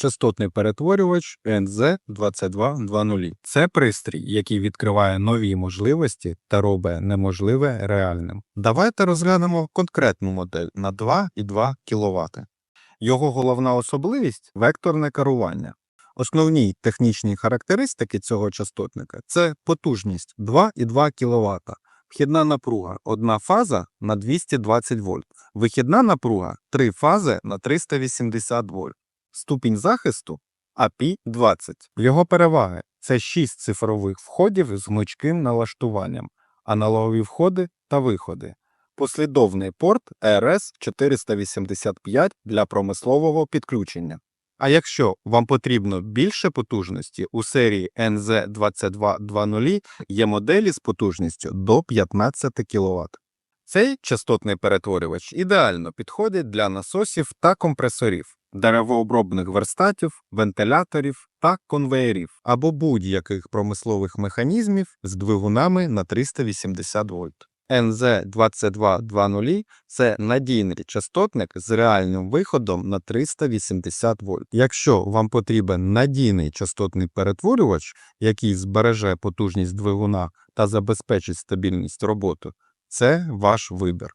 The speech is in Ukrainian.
частотний перетворювач NZ2220. Це пристрій, який відкриває нові можливості та робить неможливе реальним. Давайте розглянемо конкретну модель на 2,2 кВт. Його головна особливість векторне керування. Основні технічні характеристики цього частотника це потужність 2,2 кВт, вхідна напруга одна фаза на 220 вольт, вихідна напруга три фази на 380 вольт, ступінь захисту API-20. Його переваги це 6 цифрових входів з гнучким налаштуванням, аналогові входи та виходи, послідовний порт RS485 для промислового підключення. А якщо вам потрібно більше потужності, у серії NZ2220 є моделі з потужністю до 15 кВт. Цей частотний перетворювач ідеально підходить для насосів та компресорів, деревообробних верстатів, вентиляторів та конвеєрів або будь-яких промислових механізмів з двигунами на 380 вольт. NZ2220 – це надійний частотник з реальним виходом на 380 вольт. Якщо вам потрібен надійний частотний перетворювач, який збереже потужність двигуна та забезпечить стабільність роботи, це ваш вибір.